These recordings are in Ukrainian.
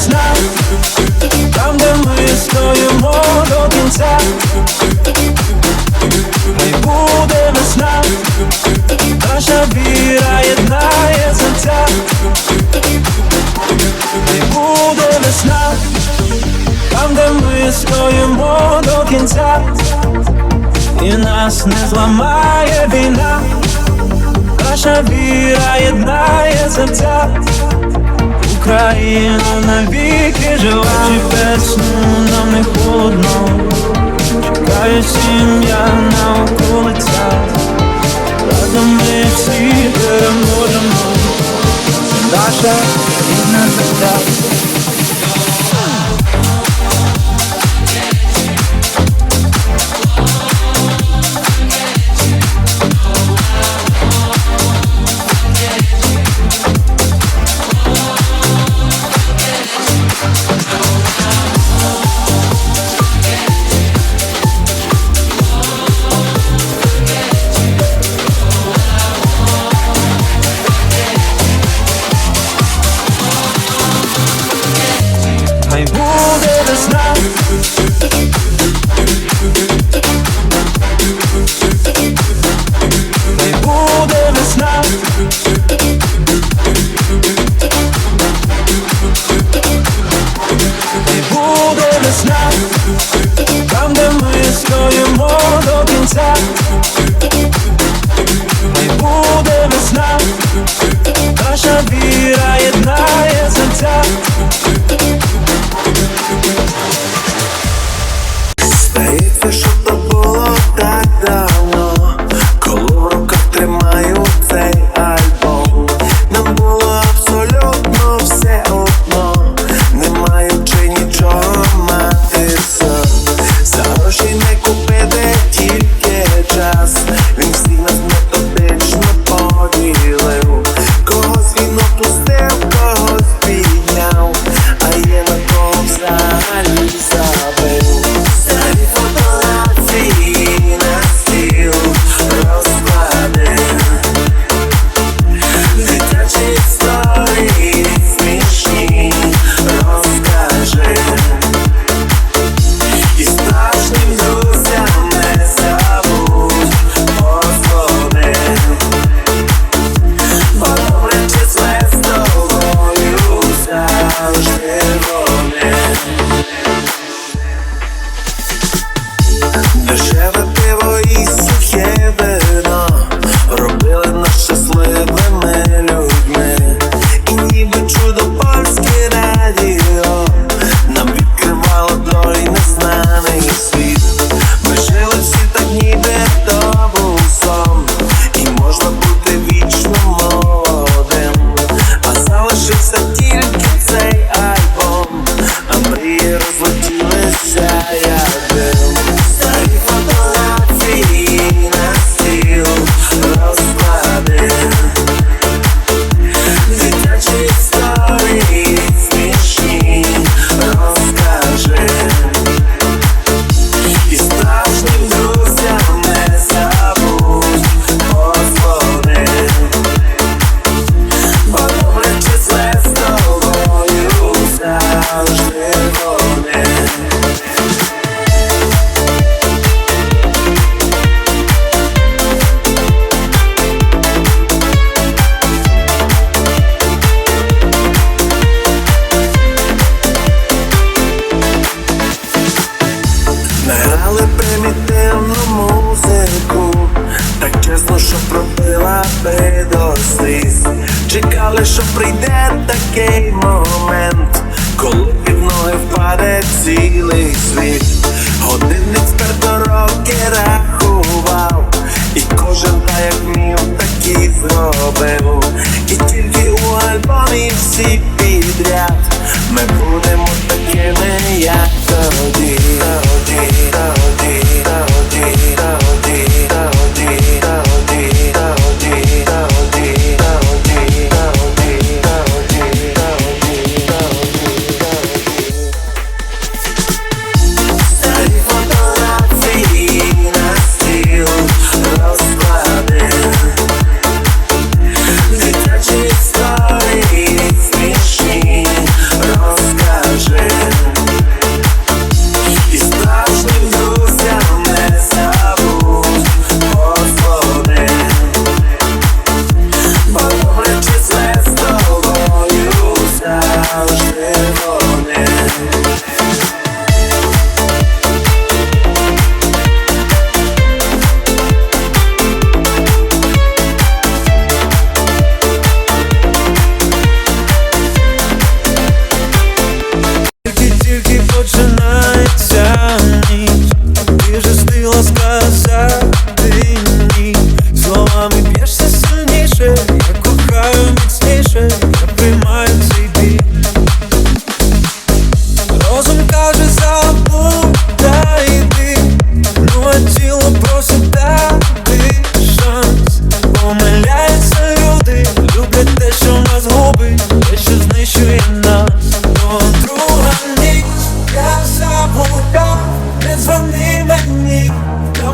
весна, там, де ми стоїмо до кінця, Хай буде весна, наша віра єднає серця, Хай буде весна, там, де ми стоїмо до кінця, і нас не зламає війна, наша віра єднає серця. Україну навіки жива Чи без сну нам не холодно Чекає сім'я на околицях Разом ми всі переможемо. Наша рідна земля.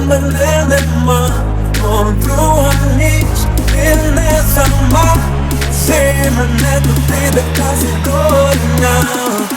my dilemma Going through our knees in the summer Saying I never baby, cause it's going now.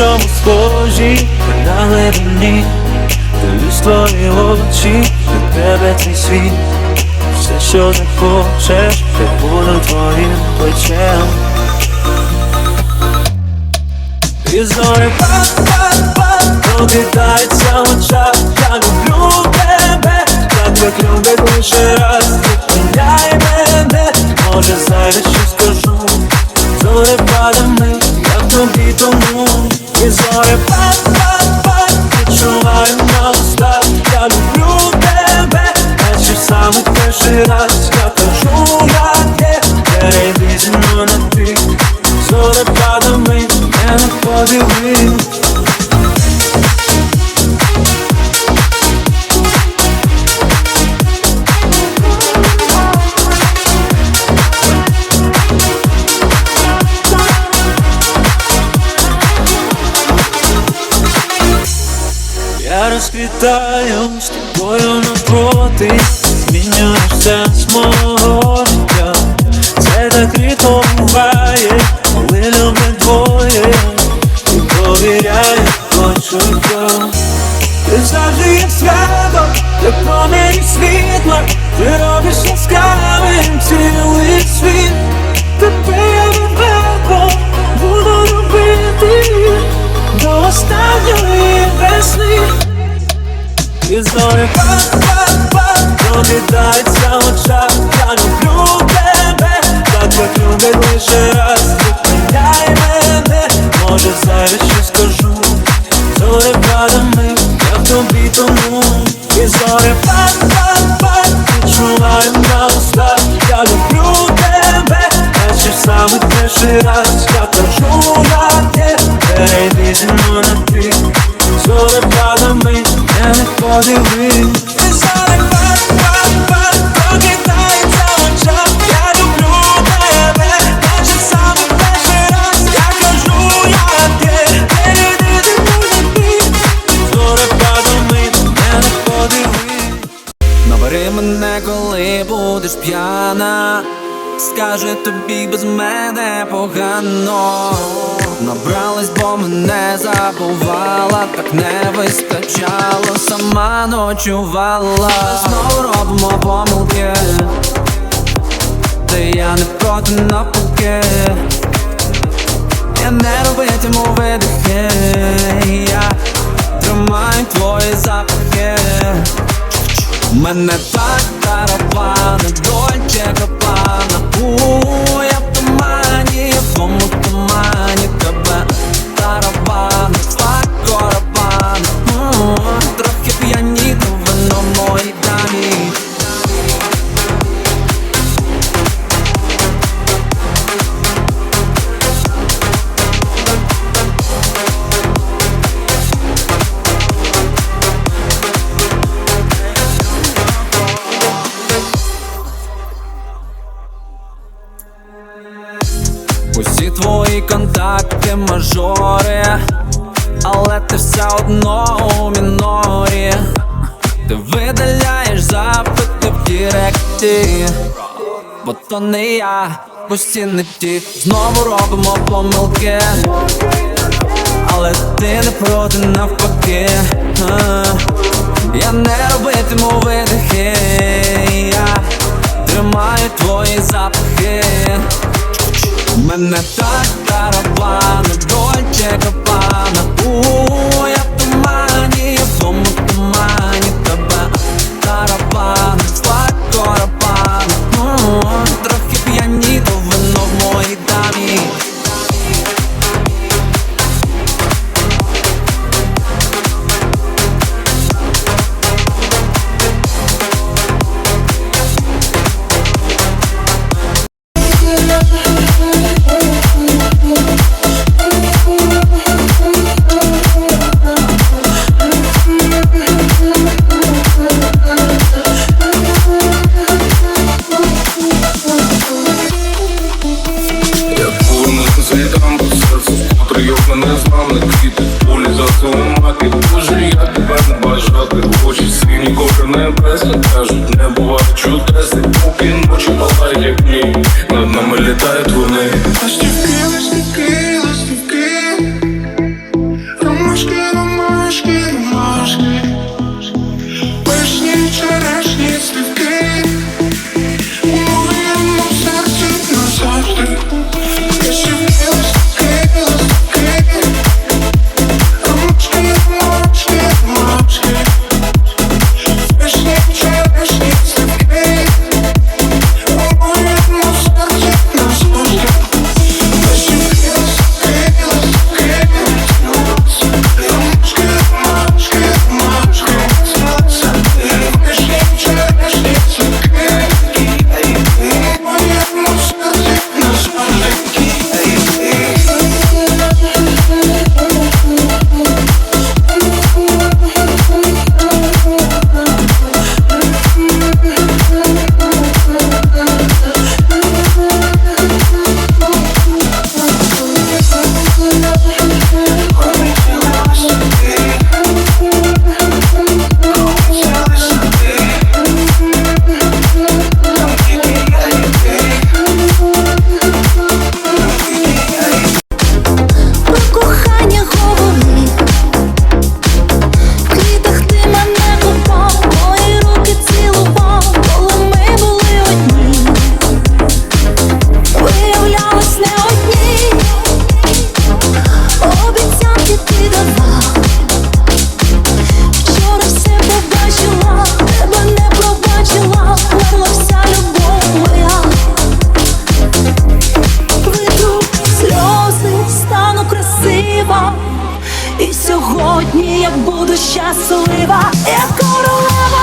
Ти що ми схожі на глибині Дивлюсь твої очі, для тебе цей світ Все, що захочеш, я буду твоїм плечем І зорі пак-пак-пак Прокидається в очах, я люблю тебе Так як любить лише раз, зупиняй мене Може зайве що скажу Зорі падами, я тобі тому І пак-пак-пак Відчуваю на устах, я люблю тебе Наче саме перший раз. Я кажу, як є. Перейди зі мною Я перший раз Я мною на ти є Перейди зі мною на ти Зорі падами Не подивись. Будеш п'яна. Скаже тобі без мене погано. Набралась, бо мене забувала, так не вистачало, сама ночувала. Знову робимо помилки, де я не проти навпаки. Я не робитиму видихи, я тримаю твої запахи. Мене так тарабани, дольче капана. У, я в тумані, я в тому я, усі ті. Знову робимо помилки, але ти не проти навпаки. Я не робитиму видихи, я тримаю твої запахи. Мене так тарабани, дольче капана сьогодні як буду щаслива Я королева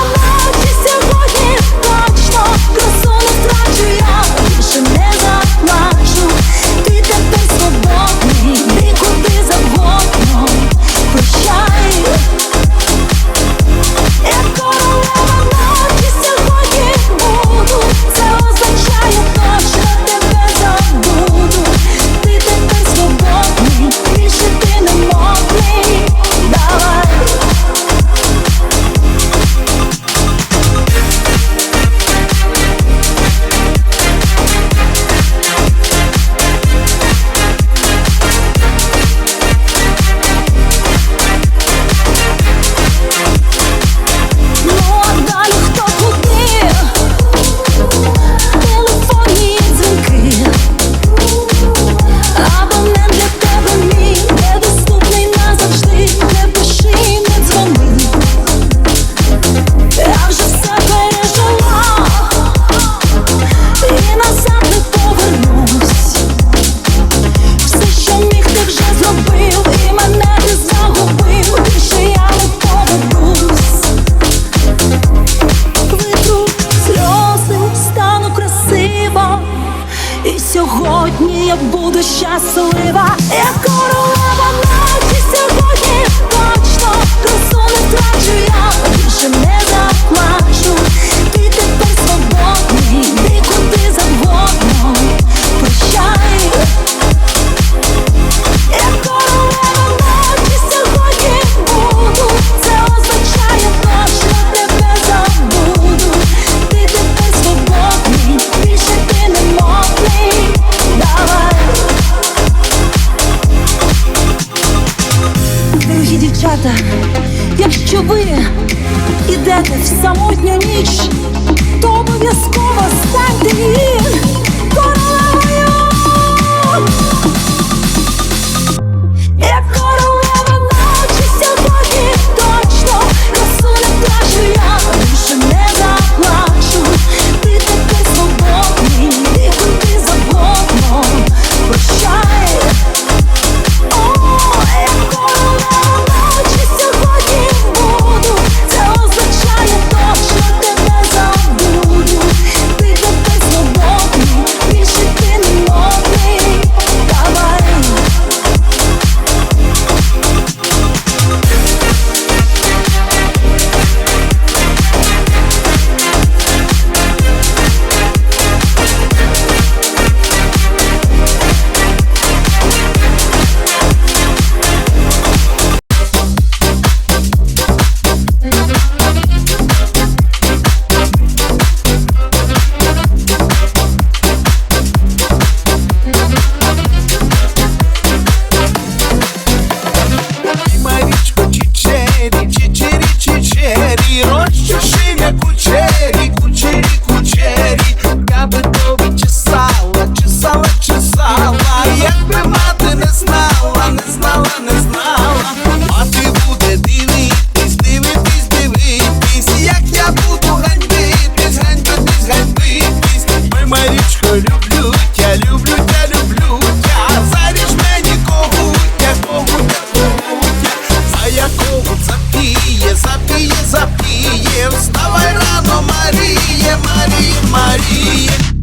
Запіє, вставай рано, Маріє, Маріє, Маріє.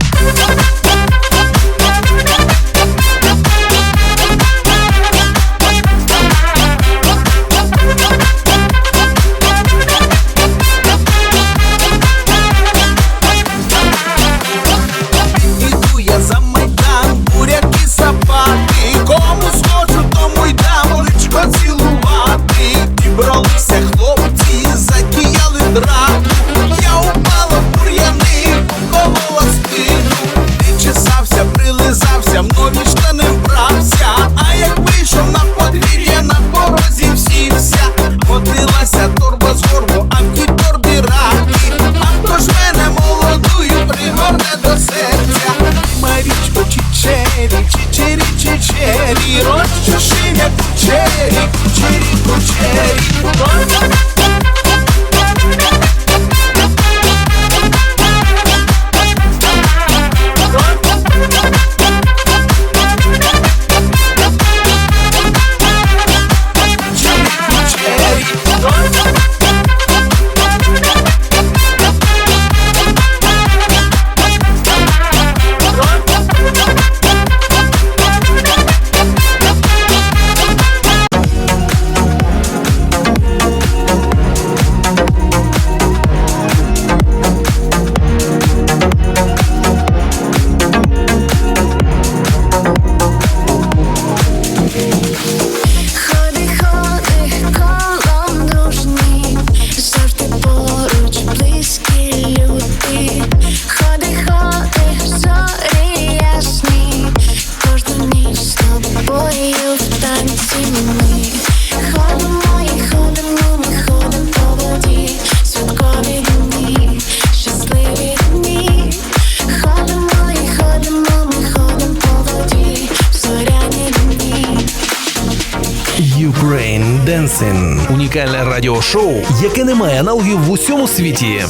Радіошоу, яке не має аналогів в усьому світі.